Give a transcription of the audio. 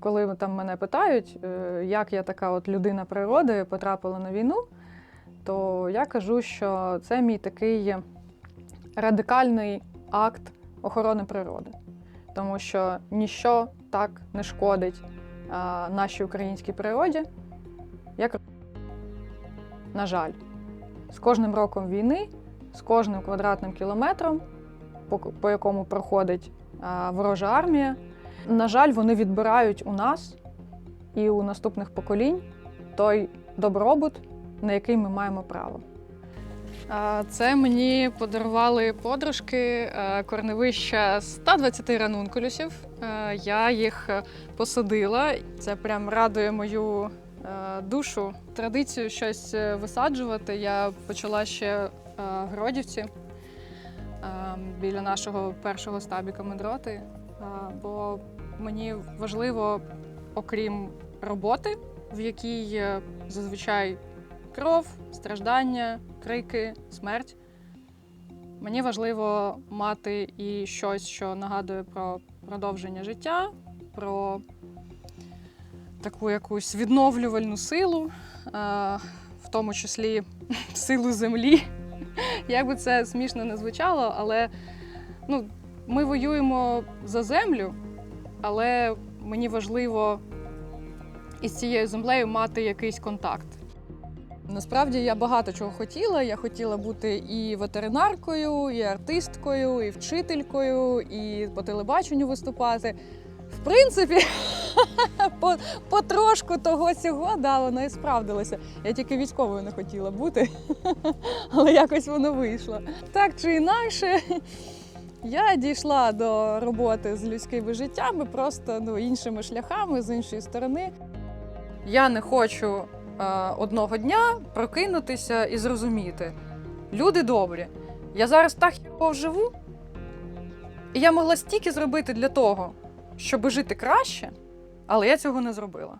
коли там мене питають, е, як я така от людина природи потрапила на війну, то я кажу, що це мій такий радикальний акт охорони природи, тому що ніщо так не шкодить нашій українській природі, як на жаль, з кожним роком війни, з кожним квадратним кілометром, по, по якому проходить ворожа армія, на жаль, вони відбирають у нас і у наступних поколінь той добробут, на який ми маємо право. Це мені подарували подружки е, корневища 120 ранункулюсів. Е, Я їх посадила. Це прям радує мою е, душу. Традицію щось висаджувати я почала ще в Гродівці е, біля нашого першого стабіка медроти. Е, Бо мені важливо, окрім роботи, в якій зазвичай кров, страждання, крики, смерть. Мені важливо мати і щось, що нагадує про продовження життя, про таку якусь відновлювальну силу, е, в тому числі силу землі. Як би це смішно не звучало, але ну, ми воюємо за землю, але мені важливо із цією землею мати якийсь контакт. Насправді я багато чого хотіла. Я хотіла бути і ветеринаркою, і артисткою, і вчителькою, і по телебаченню виступати. В принципі, по- потрошку того сього, да, воно і справдилося. Я тільки військовою не хотіла бути, але якось воно вийшло. Так чи інакше, я дійшла до роботи з людськими життями просто ну, іншими шляхами, з іншої сторони. Я не хочу е, одного дня прокинутися і зрозуміти. Люди добрі. Я зараз так хірово живу, і я могла стільки зробити для того, щоб жити краще, але я цього не зробила.